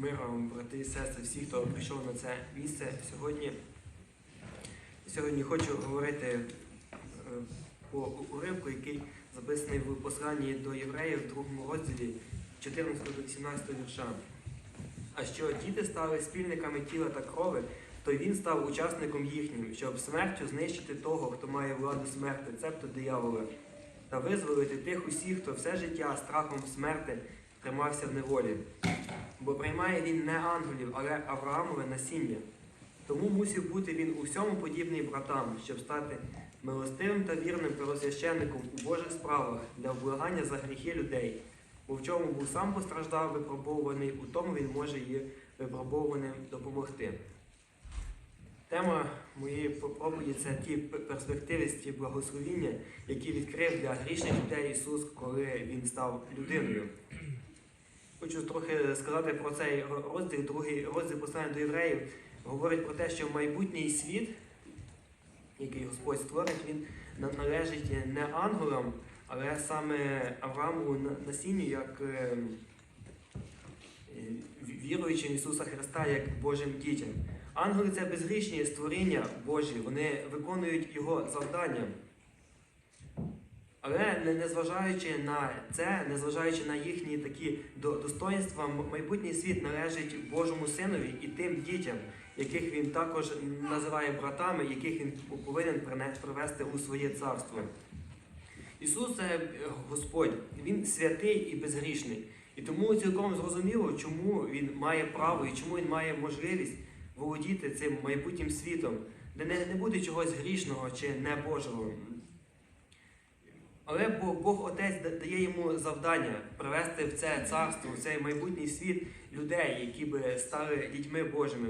Миром, брати і сестри, всі, хто прийшов на це місце сьогодні. Сьогодні хочу говорити е, по уривку, який записаний в посланні до євреїв в другому розділі 14 до 18 вірша. А що діти стали спільниками тіла та крови, то він став учасником їхнім, щоб смертю знищити того, хто має владу смерти, цебто диявола, та визволити тих усіх, хто все життя страхом смерти тримався в неволі. Бо приймає він не ангелів, але Авраамове насіння. Тому мусив бути він у всьому подібний братам, щоб стати милостивим та вірним первосвященником у Божих справах для вблагання за гріхи людей. Бо в чому був сам постраждав випробовуваний, у тому він може і випробованим допомогти. Тема моєї проповіді це ті перспективисті благословіння, які відкрив для грішних людей Ісус, коли Він став людиною. Хочу трохи сказати про цей розділ, другий розділ послання до євреїв, говорить про те, що майбутній світ, який Господь створить, він належить не ангелам, але саме Аврааму на- насінню, як е, е, віруючим Ісуса Христа, як Божим дітям. Ангели це безгрішні створіння Божі, вони виконують Його завдання. Але незважаючи на це, незважаючи на їхні такі до- достоинства, майбутній світ належить Божому Синові і тим дітям, яких він також називає братами, яких він повинен привести у своє царство. Ісус е, Господь, Він святий і безгрішний. І тому цілком зрозуміло, чому Він має право і чому Він має можливість володіти цим майбутнім світом, де не буде чогось грішного чи небожого. Але Бог, Бог Отець дає йому завдання привести в це царство, в цей майбутній світ людей, які би стали дітьми Божими.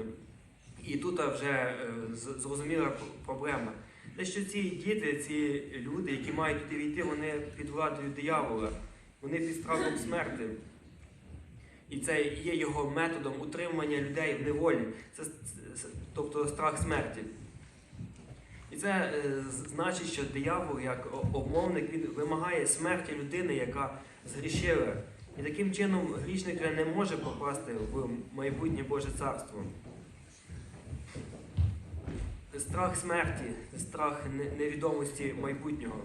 І тут вже е, зрозуміла проблема. Те, що ці діти, ці люди, які мають туди війти, вони під владою диявола, вони під страхом смерти. І це є його методом утримання людей в неволі, це- тобто страх смерті. І це е, значить, що диявол, як обмовник, він вимагає смерті людини, яка згрішила. І таким чином грішник не може попасти в майбутнє Боже царство. Страх смерті, страх невідомості майбутнього.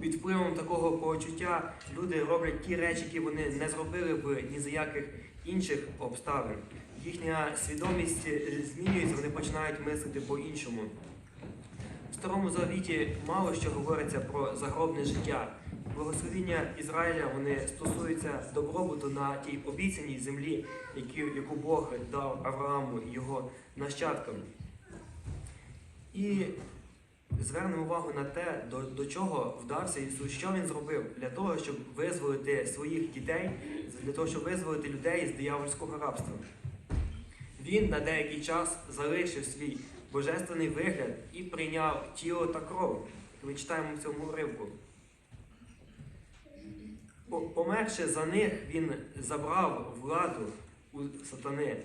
Під впливом такого почуття люди роблять ті речі, які вони не зробили б ні за яких інших обставин. Їхня свідомість е, змінюється, вони починають мислити по-іншому. Старому Завіті мало що говориться про загробне життя. Благословіння Ізраїля вони стосуються добробуту на тій обіцяній землі, яку Бог дав Аврааму і його нащадкам. І звернемо увагу на те, до, до чого вдався Ісус, що Він зробив для того, щоб визволити своїх дітей, для того, щоб визволити людей з диявольського рабства. Він на деякий час залишив свій божественний вигляд і прийняв тіло та кров, як ми читаємо в цьому уривку. Померши за них, він забрав владу у сатани.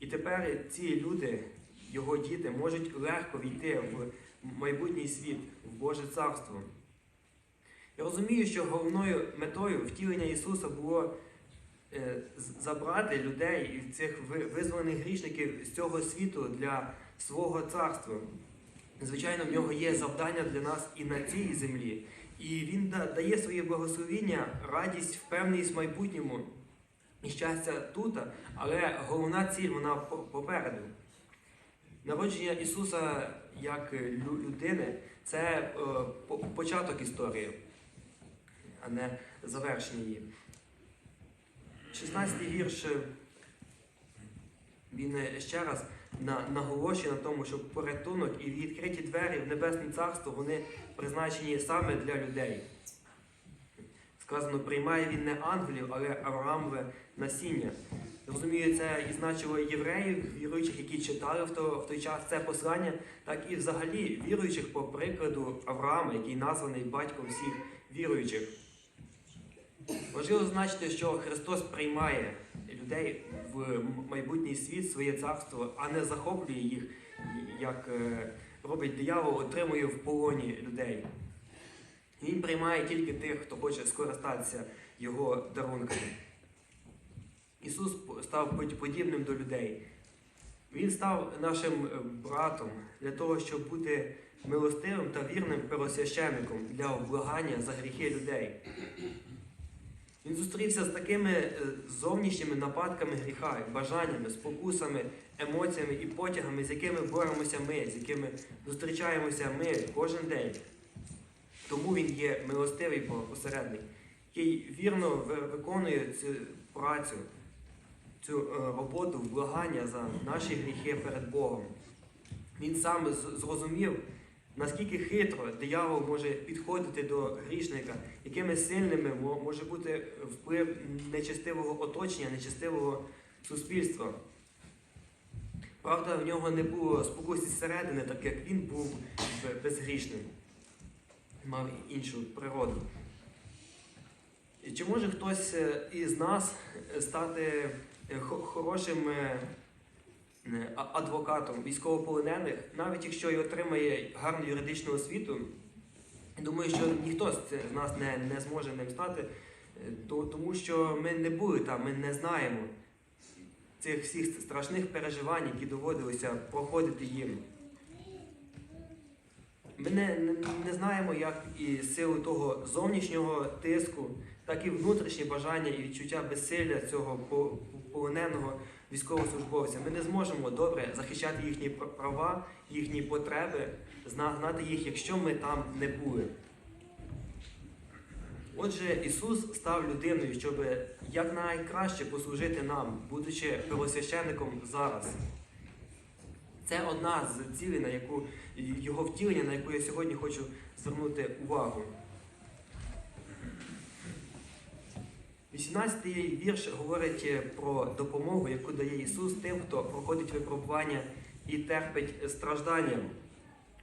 І тепер ці люди, його діти, можуть легко війти в майбутній світ, в Боже царство. Я розумію, що головною метою втілення Ісуса було е, забрати людей, цих ви- визволених грішників з цього світу для свого царства. Звичайно, в нього є завдання для нас і на цій землі. І він дає своє благословіння, радість, впевненість в майбутньому і щастя тут, але головна ціль вона попереду. Народження Ісуса як людини це е, початок історії, а не завершення її. 16-й вірш е, він е, ще раз на- наголошує на тому, що порятунок і відкриті двері в Небесне Царство вони призначені саме для людей. Сказано, приймає він не ангелів, але Авраамове насіння. Розумію, це і значило євреїв, віруючих, які читали в, то, в той час це послання, так і взагалі віруючих по прикладу Авраама, який названий батьком всіх віруючих. Важливо значити, що Христос приймає людей в майбутній світ, своє царство, а не захоплює їх, як е, робить диявол, отримує в полоні людей. Він приймає тільки тих, хто хоче скористатися його дарунками. Ісус став подібним до людей. Він став нашим е, братом для того, щоб бути милостивим та вірним первосвященником для облагання за гріхи людей. Він зустрівся з такими е, зовнішніми нападками гріха, бажаннями, спокусами, емоціями і потягами, з якими боремося ми, з якими зустрічаємося ми кожен день. Тому він є милостивий посередник, який вірно виконує цю працю, цю е, роботу вблагання за наші гріхи перед Богом. Він сам зрозумів, наскільки хитро диявол може підходити до грішника, якими сильними може бути вплив нечестивого оточення, нечестивого суспільства. Правда, в нього не було спокусі зсередини, так як він був безгрішним, мав іншу природу. Чи може хтось е, із нас стати е, хорошим е, адвокатом військовополонених, навіть якщо й отримає гарну юридичну освіту? Думаю, що ніхто з нас не, не зможе ним стати, е, то- тому що ми не були там, ми не знаємо цих всіх страшних переживань, які доводилося проходити їм. Ми не, не, не знаємо, як і силу того зовнішнього тиску, так і внутрішні бажання і відчуття безсилля цього по- полоненого військовослужбовця. Ми не зможемо добре захищати їхні права, їхні потреби, знати їх, якщо ми там не були. Отже, Ісус став людиною, щоб якнайкраще послужити нам, будучи первосвященником зараз. Це одна з цілей, на яку його втілення, на яку я сьогодні хочу звернути увагу. 18-й вірш говорить е, про допомогу, яку дає Ісус тим, хто проходить випробування і терпить страждання.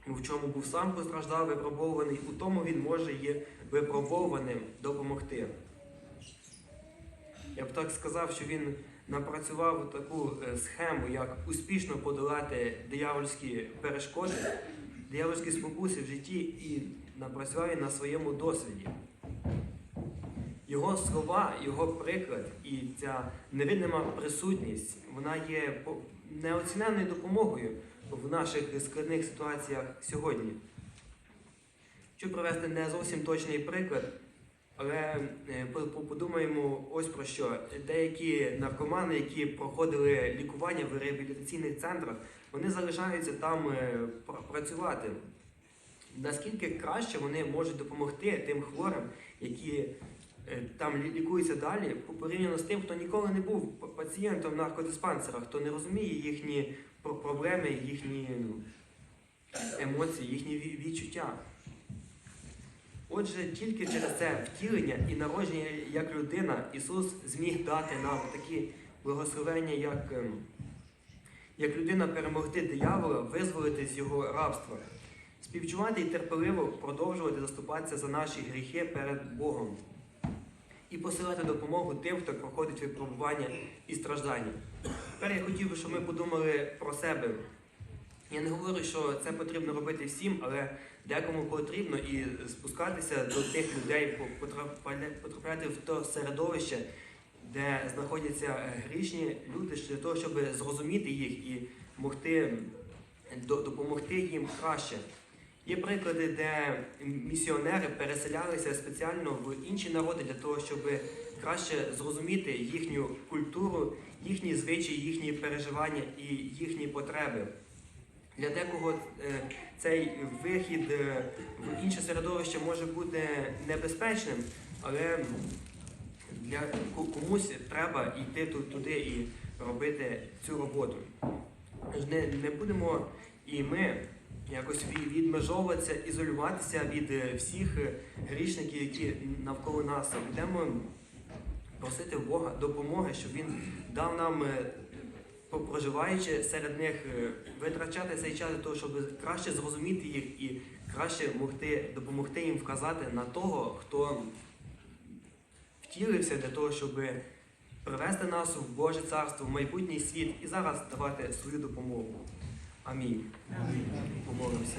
В чому був сам постраждав, випробований, у тому він може є випробованим допомогти. Я б так сказав, що він напрацював таку е, схему, як успішно подолати диявольські перешкоди, диявольські спокуси в житті і напрацював він на своєму досвіді. Його слова, його приклад і ця невидима присутність, вона є неоціненною допомогою в наших складних ситуаціях сьогодні. Щоб привести не зовсім точний приклад, але е, по- по- подумаємо ось про що. Деякі наркомани, які проходили лікування в реабілітаційних центрах, вони залишаються там е, працювати. Наскільки краще вони можуть допомогти тим хворим, які там лі- лікуються далі, порівняно з тим, хто ніколи не був пацієнтом в наркодиспансерах, хто не розуміє їхні проблеми, їхні ну, емоції, їхні відчуття. Отже, тільки через це втілення і народження як людина Ісус зміг дати нам такі благословення, як, ем, як людина перемогти диявола, визволити з його рабства, співчувати і терпеливо продовжувати заступатися за наші гріхи перед Богом і посилати допомогу тим, хто проходить випробування і страждання. Тепер я хотів би, щоб ми подумали про себе. Я не говорю, що це потрібно робити всім, але декому потрібно і спускатися до тих людей, потрапляти в те середовище, де знаходяться е, грішні люди, для того, щоб зрозуміти їх і могти допомогти їм краще. Є приклади, де місіонери переселялися спеціально в інші народи для того, щоб краще зрозуміти їхню культуру, їхні звичаї, їхні переживання і їхні потреби. Для декого е, цей вихід е, в інше середовище може бути небезпечним, але для комусь треба йти ту- туди і робити цю роботу. Не будемо і ми якось відмежовуватися, ізолюватися від е, всіх е, грішників, які навколо нас. Будемо просити Бога допомоги, щоб Він дав нам, е, проживаючи серед них, витрачати цей час для того, щоб краще зрозуміти їх і краще могти допомогти їм вказати на того, хто втілився для того, щоб привести нас в Боже царство, в майбутній світ і зараз давати свою допомогу. Амінь. Помолимося.